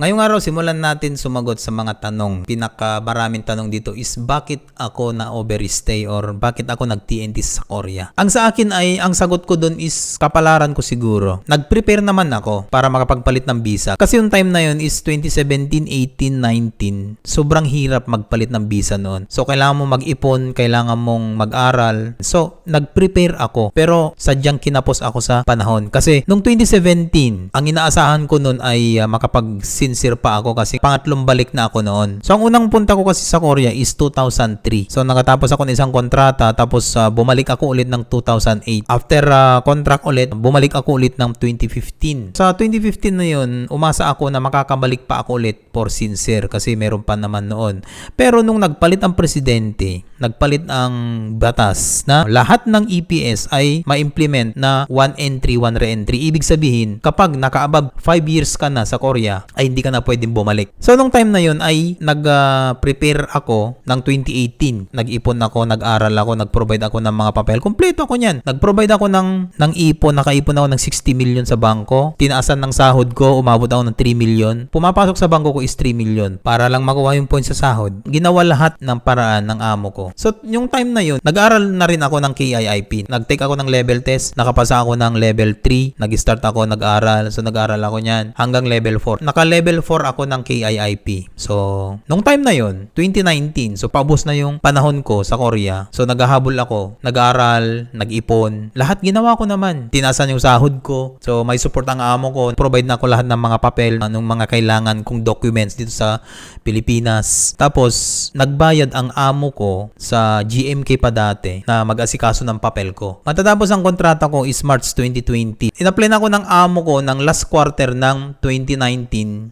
Ngayong araw, simulan natin sumagot sa mga tanong. Pinakamaraming tanong dito is bakit ako na overstay or bakit ako nag-TNT sa Korea? Ang sa akin ay, ang sagot ko dun is kapalaran ko siguro. Nag-prepare naman ako para makapagpalit ng visa. Kasi yung time na yun is 2017, 18, 19. Sobrang hirap magpalit ng visa noon. So, kailangan mo mag-ipon, kailangan mong mag-aral. So, nag-prepare ako. Pero, sadyang kinapos ako sa panahon. Kasi, nung 2017, ang inaasahan ko noon ay uh, makapag sincere pa ako kasi pangatlong balik na ako noon. So ang unang punta ko kasi sa Korea is 2003. So nakatapos ako ng isang kontrata tapos uh, bumalik ako ulit ng 2008. After uh, contract ulit, bumalik ako ulit ng 2015. Sa 2015 na yun, umasa ako na makakabalik pa ako ulit for sincere kasi meron pa naman noon. Pero nung nagpalit ang presidente, nagpalit ang batas na lahat ng EPS ay ma-implement na one entry, one re-entry. Ibig sabihin, kapag naka-above 5 years ka na sa Korea, ay hindi ka na pwedeng bumalik. So, nung time na yun ay nag-prepare ako ng 2018. Nag-ipon ako, nag-aral ako, nag-provide ako ng mga papel. Kompleto ako niyan. Nag-provide ako ng, ng ipon, nakaipon ako ng 60 million sa bangko. Tinaasan ng sahod ko, umabot ako ng 3 million. Pumapasok sa bangko ko is 3 million para lang makuha yung point sa sahod. Ginawa lahat ng paraan ng amo ko. So, yung time na yun, nag-aral na rin ako ng KIIP. Nag-take ako ng level test, nakapasa ako ng level 3, nag-start ako, nag-aral. So, nag-aral ako niyan hanggang level 4. Naka-level level 4 ako ng KIIP. So, nung time na yon 2019, so paubos na yung panahon ko sa Korea. So, naghahabol ako, nag-aral, nag-ipon. Lahat ginawa ko naman. Tinasan yung sahod ko. So, may support ang amo ko. Provide na ako lahat ng mga papel, ng mga kailangan kong documents dito sa Pilipinas. Tapos, nagbayad ang amo ko sa GMK pa dati na mag-asikaso ng papel ko. Matatapos ang kontrata ko is March 2020. In-apply na ako ng amo ko ng last quarter ng 2019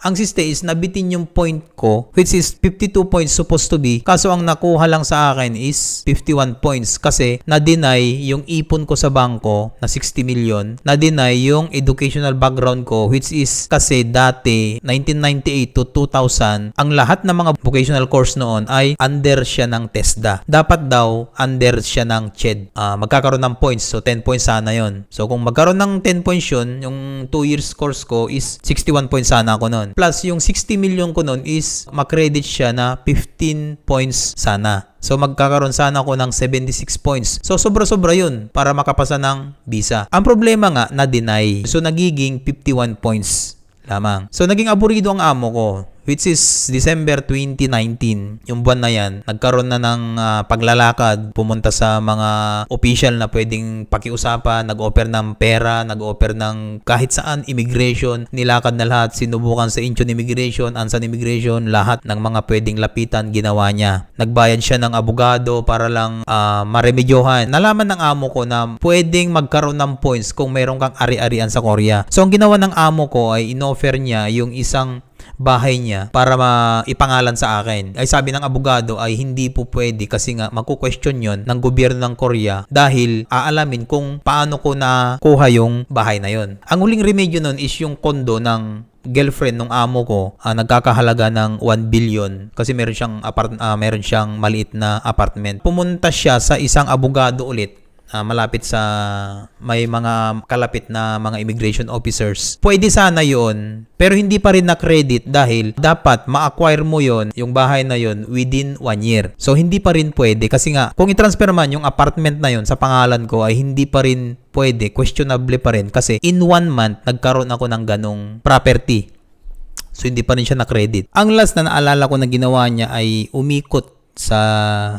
ang siste is nabitin yung point ko which is 52 points supposed to be. Kaso ang nakuha lang sa akin is 51 points kasi na-deny yung ipon ko sa bangko na 60 million. Na-deny yung educational background ko which is kasi dati 1998 to 2000 ang lahat ng mga vocational course noon ay under siya ng TESDA. Dapat daw under siya ng CHED. Uh, magkakaroon ng points. So 10 points sana yon so kung magkaroon ng 10 points yun yung 2 years course ko is 61 points sana ako noon Plus, yung 60 million ko nun is makredit siya na 15 points sana. So magkakaroon sana ako ng 76 points. So sobra-sobra yun para makapasa ng visa. Ang problema nga, na-deny. So nagiging 51 points lamang. So naging aburido ang amo ko which is December 2019, yung buwan na yan, nagkaroon na ng uh, paglalakad, pumunta sa mga official na pwedeng pakiusapan, nag-offer ng pera, nag-offer ng kahit saan immigration, nilakad na lahat, sinubukan sa Incheon Immigration, Ansan Immigration, lahat ng mga pwedeng lapitan, ginawa niya. Nagbayad siya ng abogado para lang uh, maremedyohan. Nalaman ng amo ko na pwedeng magkaroon ng points kung meron kang ari-arian sa Korea. So, ang ginawa ng amo ko ay inoffer niya yung isang bahay niya para maipangalan sa akin. Ay sabi ng abogado ay hindi po pwede kasi nga magko-question yon ng gobyerno ng Korea dahil aalamin kung paano ko na kuha yung bahay na yon. Ang huling remedyo nun is yung kondo ng girlfriend ng amo ko uh, nagkakahalaga ng 1 billion kasi meron siyang apart uh, meron siyang maliit na apartment. Pumunta siya sa isang abogado ulit uh, malapit sa may mga kalapit na mga immigration officers. Pwede sana yon pero hindi pa rin na-credit dahil dapat ma-acquire mo yon yung bahay na yon within one year. So hindi pa rin pwede kasi nga kung i-transfer man yung apartment na yon sa pangalan ko ay hindi pa rin pwede, questionable pa rin kasi in one month nagkaroon ako ng ganong property. So hindi pa rin siya na-credit. Ang last na naalala ko na ginawa niya ay umikot sa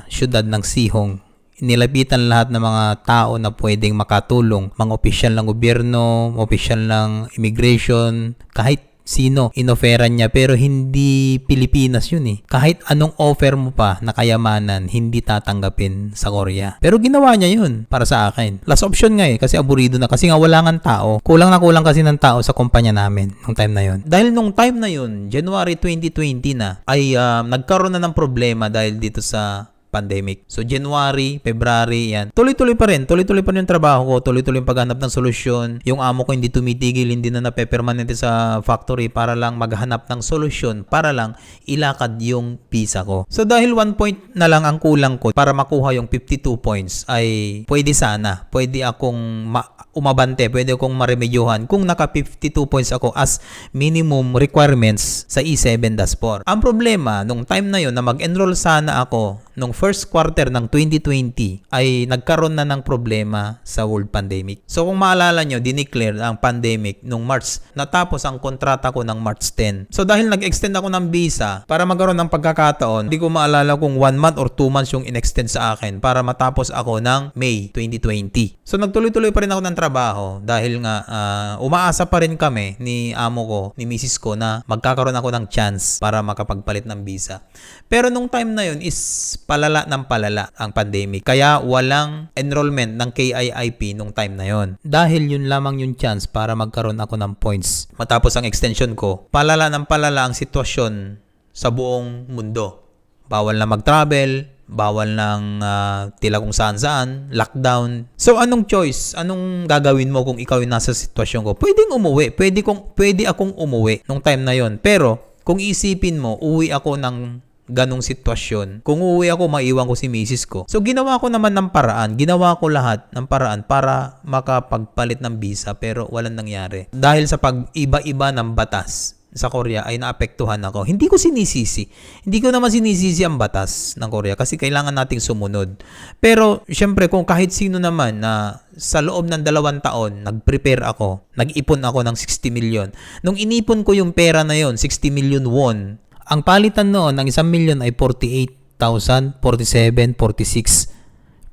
syudad ng Sihong nilapitan lahat ng mga tao na pwedeng makatulong, mga opisyal ng gobyerno, opisyal ng immigration, kahit sino inoferan niya pero hindi Pilipinas yun eh. Kahit anong offer mo pa na kayamanan, hindi tatanggapin sa Korea. Pero ginawa niya yun para sa akin. Last option nga eh kasi aburido na kasi nga wala nga tao. Kulang na kulang kasi ng tao sa kumpanya namin nung time na yun. Dahil nung time na yun, January 2020 na, ay uh, nagkaroon na ng problema dahil dito sa pandemic. So January, February, yan. Tuloy-tuloy pa rin. Tuloy-tuloy pa rin yung trabaho ko. Tuloy-tuloy yung paghanap ng solusyon. Yung amo ko hindi tumitigil, hindi na nape-permanente sa factory para lang maghanap ng solusyon, para lang ilakad yung visa ko. So dahil one point na lang ang kulang ko para makuha yung 52 points ay pwede sana. Pwede akong ma- umabante, pwede akong maremedyohan kung naka 52 points ako as minimum requirements sa E E7 4. Ang problema, nung time na yon na mag-enroll sana ako nung first quarter ng 2020 ay nagkaroon na ng problema sa world pandemic. So kung maalala nyo, dineclare ang pandemic nung March. Natapos ang kontrata ko ng March 10. So dahil nag-extend ako ng visa para magkaroon ng pagkakataon, hindi ko maalala kung 1 month or 2 months yung in-extend sa akin para matapos ako ng May 2020. So nagtuloy-tuloy pa rin ako ng trabaho dahil nga ah, umaasa pa rin kami ni amo ko, ni misis ko na magkakaroon ako ng chance para makapagpalit ng visa. Pero nung time na yun is palala ng palala ang pandemic. Kaya walang enrollment ng KIIP nung time na yon. Dahil yun lamang yung chance para magkaroon ako ng points. Matapos ang extension ko, palala ng palala ang sitwasyon sa buong mundo. Bawal na mag-travel, bawal ng ah, tila kung saan saan, lockdown. So anong choice? Anong gagawin mo kung ikaw yung nasa sitwasyon ko? Pwedeng umuwi, pwede kong pwede akong umuwi nung time na yon. Pero kung isipin mo, uwi ako ng ganong sitwasyon. Kung uuwi ako, maiwan ko si misis ko. So, ginawa ko naman ng paraan. Ginawa ko lahat ng paraan para makapagpalit ng visa pero walang nangyari. Dahil sa pag-iba-iba ng batas sa Korea ay naapektuhan ako. Hindi ko sinisisi. Hindi ko naman sinisisi ang batas ng Korea kasi kailangan nating sumunod. Pero syempre kung kahit sino naman na sa loob ng dalawang taon nag-prepare ako, nag-ipon ako ng 60 million. Nung inipon ko yung pera na yon, 60 million won, ang palitan noon ng isang million ay 48,000, 47, 46.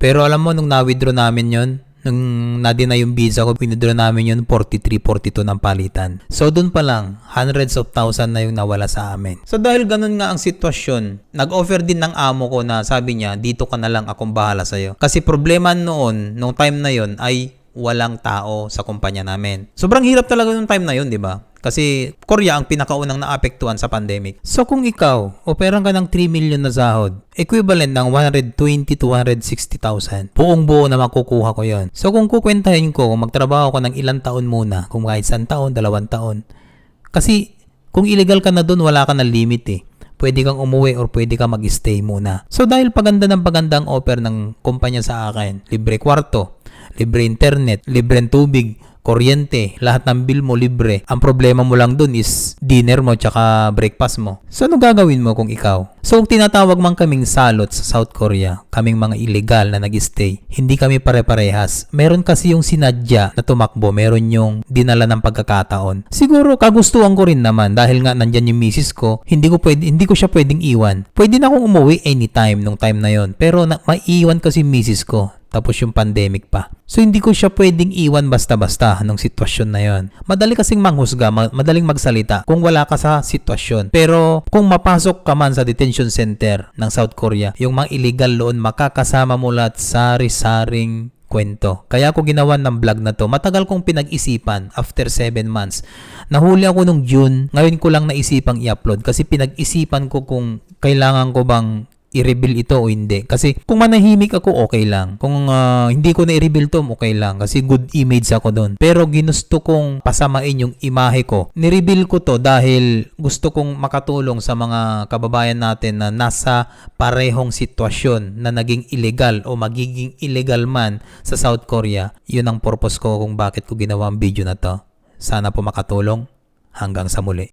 Pero alam mo, nung na-withdraw namin yon, nung na na yung visa ko, withdraw namin yun 43, 42 ng palitan. So doon pa lang, hundreds of thousand na yung nawala sa amin. So dahil ganun nga ang sitwasyon, nag-offer din ng amo ko na sabi niya, dito ka na lang akong bahala sa'yo. Kasi problema noon, nung time na yon ay walang tao sa kumpanya namin. Sobrang hirap talaga nung time na yon, di ba? Kasi Korea ang pinakaunang naapektuhan sa pandemic. So kung ikaw, operan ka ng 3 million na sahod, equivalent ng 120 to 160,000. Buong buo na makukuha ko yon. So kung kukwentahin ko, magtrabaho ko ng ilang taon muna, kung kahit isang taon, dalawang taon. Kasi kung illegal ka na doon, wala ka na limit eh. Pwede kang umuwi or pwede kang mag-stay muna. So dahil paganda ng paganda ang offer ng kumpanya sa akin, libre kwarto, libre internet, libre tubig, kuryente, lahat ng bill mo libre. Ang problema mo lang dun is dinner mo tsaka breakfast mo. So ano gagawin mo kung ikaw? So kung tinatawag man kaming salot sa South Korea, kaming mga illegal na nag-stay, hindi kami pare-parehas. Meron kasi yung sinadya na tumakbo, meron yung dinala ng pagkakataon. Siguro kagustuhan ko rin naman dahil nga nandyan yung misis ko, hindi ko pwede, hindi ko siya pwedeng iwan. Pwede na akong umuwi anytime nung time na yon. Pero na, maiiwan kasi misis ko tapos yung pandemic pa. So hindi ko siya pwedeng iwan basta-basta nung sitwasyon na yon. Madali kasing manghusga, ma- madaling magsalita kung wala ka sa sitwasyon. Pero kung mapasok ka man sa detention center ng South Korea, yung mga illegal doon makakasama mo lahat sari-saring kwento. Kaya ako ginawa ng vlog na to. Matagal kong pinag-isipan after 7 months. Nahuli ako nung June. Ngayon ko lang naisipang i-upload kasi pinag-isipan ko kung kailangan ko bang i-reveal ito o hindi. Kasi kung manahimik ako, okay lang. Kung ah, hindi ko na i-reveal to, okay lang. Kasi good image ako doon. Pero ginusto kong pasamain yung imahe ko. Ni-reveal ko to dahil gusto kong makatulong sa mga kababayan natin na nasa parehong sitwasyon na naging illegal o magiging illegal man sa South Korea. Yun ang purpose ko kung bakit ko ginawa ang video na to. Sana po makatulong. Hanggang sa muli.